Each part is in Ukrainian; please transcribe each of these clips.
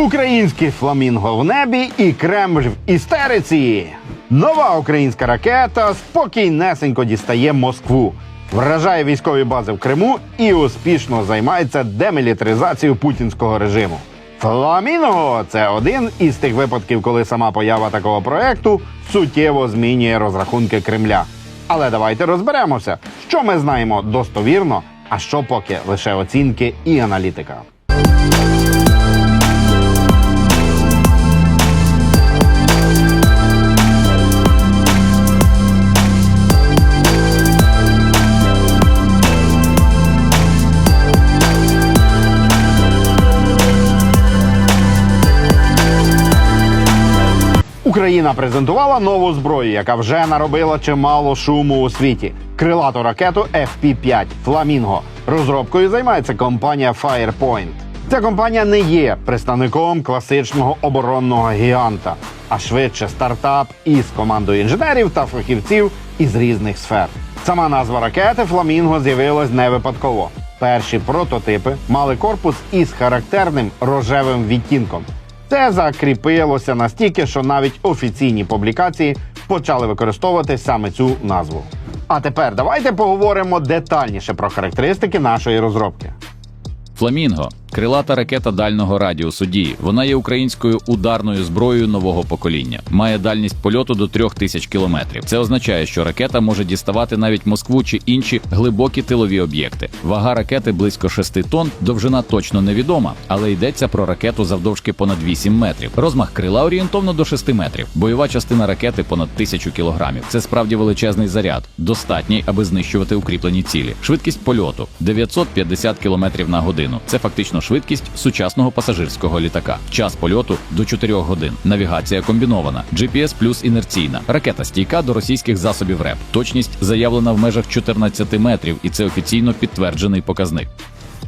Український фламінго в небі і Кремль в істериці. Нова українська ракета спокійнесенько дістає Москву, вражає військові бази в Криму і успішно займається демілітаризацією путінського режиму. Фламінго це один із тих випадків, коли сама поява такого проекту суттєво змінює розрахунки Кремля. Але давайте розберемося, що ми знаємо достовірно, а що поки лише оцінки і аналітика. Україна презентувала нову зброю, яка вже наробила чимало шуму у світі. Крилату ракету FP-5 Фламінго. Розробкою займається компанія Firepoint. Ця компанія не є представником класичного оборонного гіганта, а швидше стартап із командою інженерів та фахівців із різних сфер. Сама назва ракети Фламінго з'явилась не випадково. Перші прототипи мали корпус із характерним рожевим відтінком. Це закріпилося настільки, що навіть офіційні публікації почали використовувати саме цю назву. А тепер давайте поговоримо детальніше про характеристики нашої розробки. Фламінго крилата ракета дальнього радіусу дії. Вона є українською ударною зброєю нового покоління. Має дальність польоту до 3000 кілометрів. Це означає, що ракета може діставати навіть Москву чи інші глибокі тилові об'єкти. Вага ракети близько 6 тонн, довжина точно невідома, але йдеться про ракету завдовжки понад 8 метрів. Розмах крила орієнтовно до 6 метрів. Бойова частина ракети понад 1000 кілограмів. Це справді величезний заряд, достатній, аби знищувати укріплені цілі. Швидкість польоту 950 км на годину. Це фактично швидкість сучасного пасажирського літака. Час польоту до 4 годин. Навігація комбінована. GPS плюс інерційна. Ракета стійка до російських засобів РЕП. Точність заявлена в межах 14 метрів, і це офіційно підтверджений показник.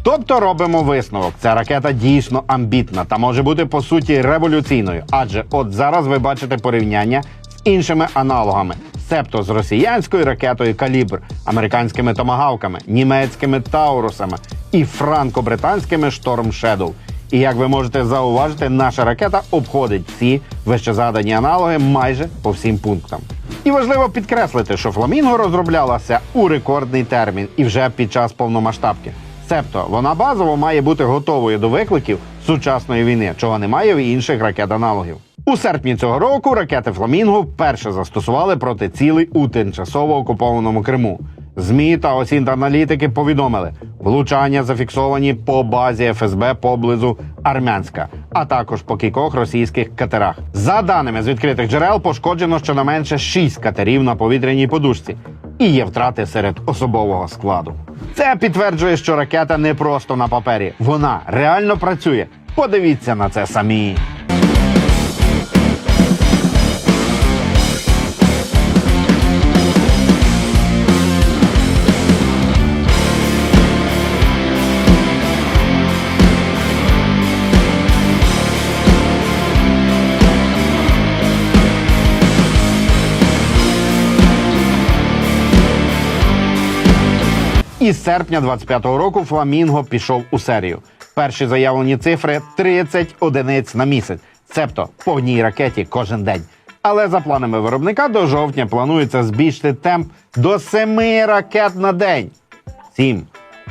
Тобто робимо висновок. Ця ракета дійсно амбітна та може бути по суті революційною. Адже от зараз ви бачите порівняння іншими аналогами. Себто з росіянською ракетою Калібр, американськими томагавками, німецькими таурусами і франко-британськими Шторм Shadow. І як ви можете зауважити, наша ракета обходить ці вищезадані аналоги майже по всім пунктам. І важливо підкреслити, що Фламінго розроблялася у рекордний термін і вже під час повномасштабки. Себто вона базово має бути готовою до викликів сучасної війни, чого немає в інших ракет-аналогів. У серпні цього року ракети Фламінго вперше застосували проти цілей у тимчасово окупованому Криму. ЗМІ та осінт-аналітики повідомили, влучання зафіксовані по базі ФСБ поблизу Армянська, а також по кількох російських катерах. За даними з відкритих джерел, пошкоджено щонайменше 6 катерів на повітряній подушці і є втрати серед особового складу. Це підтверджує, що ракета не просто на папері, вона реально працює. Подивіться на це самі. Із серпня 25-го року Фламінго пішов у серію. Перші заявлені цифри 30 одиниць на місяць, цебто по одній ракеті кожен день. Але за планами виробника до жовтня планується збільшити темп до 7 ракет на день. 7.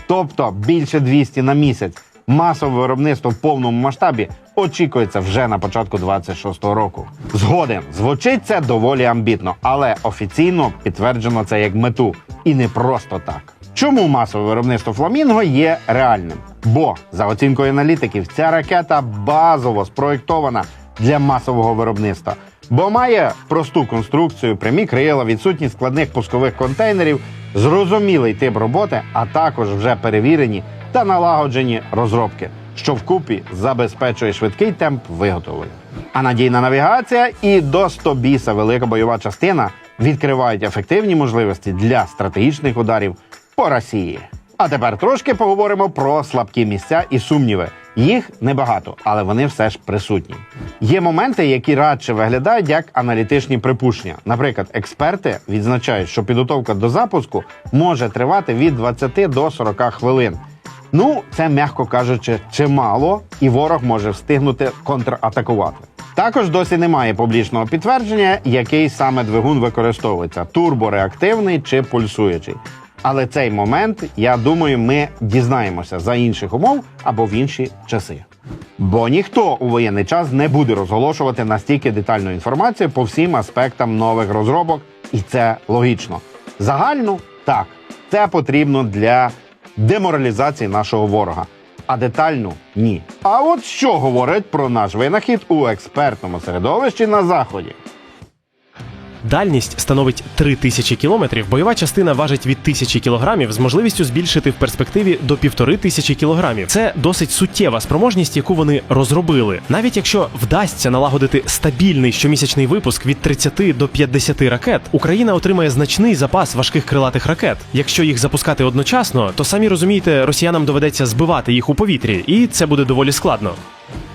Тобто більше 200 на місяць. Масове виробництво в повному масштабі очікується вже на початку 26-го року. Згоден, звучить це доволі амбітно, але офіційно підтверджено це як мету. І не просто так. Чому масове виробництво Фламінго є реальним? Бо, за оцінкою аналітиків, ця ракета базово спроєктована для масового виробництва, бо має просту конструкцію, прямі крила, відсутність складних пускових контейнерів, зрозумілий тип роботи, а також вже перевірені та налагоджені розробки, що вкупі забезпечує швидкий темп виготовлення. А надійна навігація і до 100 біса велика бойова частина відкривають ефективні можливості для стратегічних ударів по Росії. А тепер трошки поговоримо про слабкі місця і сумніви. Їх небагато, але вони все ж присутні. Є моменти, які радше виглядають як аналітичні припущення. Наприклад, експерти відзначають, що підготовка до запуску може тривати від 20 до 40 хвилин. Ну, це м'яко кажучи, чимало, і ворог може встигнути контратакувати. Також досі немає публічного підтвердження, який саме двигун використовується турбореактивний чи пульсуючий. Але цей момент, я думаю, ми дізнаємося за інших умов або в інші часи. Бо ніхто у воєнний час не буде розголошувати настільки детальну інформацію по всім аспектам нових розробок, і це логічно. Загальну так, це потрібно для деморалізації нашого ворога. А детальну ні. А от що говорить про наш винахід у експертному середовищі на заході? Дальність становить 3000 кілометрів. Бойова частина важить від 1000 кілограмів з можливістю збільшити в перспективі до 1500 кілограмів. Це досить суттєва спроможність, яку вони розробили. Навіть якщо вдасться налагодити стабільний щомісячний випуск від 30 до 50 ракет, Україна отримає значний запас важких крилатих ракет. Якщо їх запускати одночасно, то самі розумієте, росіянам доведеться збивати їх у повітрі, і це буде доволі складно.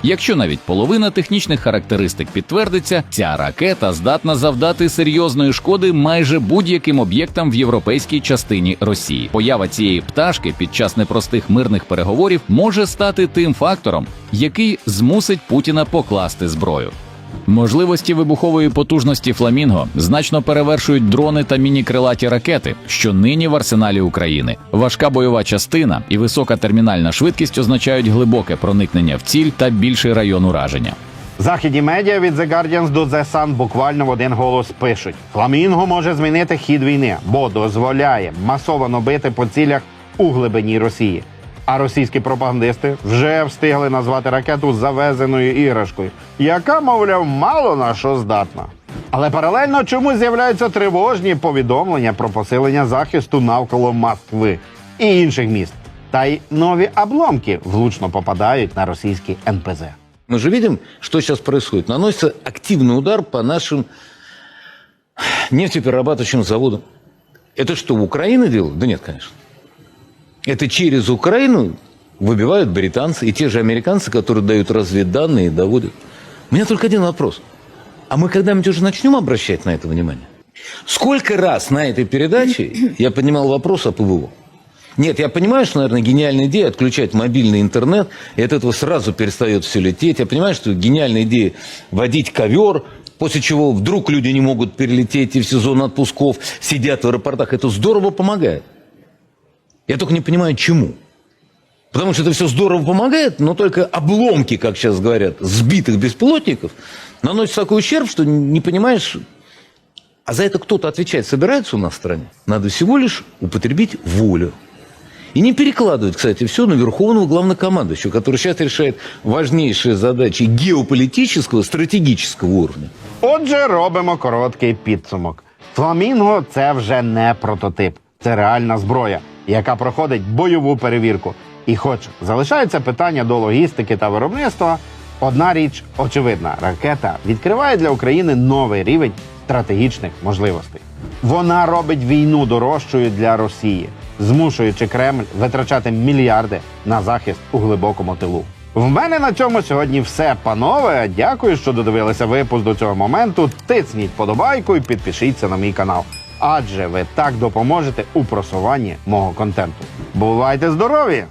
Якщо навіть половина технічних характеристик підтвердиться, ця ракета здатна завдати серйозної шкоди майже будь-яким об'єктам в європейській частині Росії. Поява цієї пташки під час непростих мирних переговорів може стати тим фактором, який змусить Путіна покласти зброю. Можливості вибухової потужності Фламінго значно перевершують дрони та міні-крилаті ракети, що нині в арсеналі України. Важка бойова частина і висока термінальна швидкість означають глибоке проникнення в ціль та більший район ураження. Західні медіа від The Guardians до The Sun буквально в один голос пишуть: Фламінго може змінити хід війни, бо дозволяє масово бити по цілях у глибині Росії. А російські пропагандисти вже встигли назвати ракету завезеною іграшкою, яка, мовляв, мало на що здатна. Але паралельно чомусь з'являються тривожні повідомлення про посилення захисту навколо Москви і інших міст. Та й нові обломки влучно попадають на російські НПЗ. Мы же видим, что сейчас происходит. Наносится активный удар по нашим нефтеперерабатывающим заводам. Это что, Украина делает? Да нет, конечно. Это через Украину выбивают британцы и те же американцы, которые дают разведданные и доводят. У меня только один вопрос. А мы когда-нибудь уже начнем обращать на это внимание? Сколько раз на этой передаче я поднимал вопрос о ПВО? Нет, я понимаю, что, наверное, гениальная идея отключать мобильный интернет, и от этого сразу перестает все лететь. Я понимаю, что гениальная идея водить ковер, после чего вдруг люди не могут перелететь и в сезон отпусков сидят в аэропортах. Это здорово помогает. Я только не понимаю, чему. Потому что это все здорово помогает, но только обломки, как сейчас говорят, сбитых беспилотников наносят такой ущерб, что не понимаешь, а за это кто-то отвечать собирается у нас в стране? Надо всего лишь употребить волю. И не перекладывать, кстати, все на верховного главнокомандующего, который сейчас решает важнейшие задачи геополитического, стратегического уровня. Отже, робимо короткий підсумок. Фламінго це вже не прототип, це реальна зброя, яка проходить бойову перевірку. І хоч залишається питання до логістики та виробництва, одна річ очевидна: ракета відкриває для України новий рівень стратегічних можливостей. Вона робить війну дорожчою для Росії, змушуючи Кремль витрачати мільярди на захист у глибокому тилу. В мене на цьому сьогодні все, панове. Дякую, що додивилися випуск до цього моменту. Тисніть подобайку і підпишіться на мій канал. Адже ви так допоможете у просуванні мого контенту. Бувайте здорові!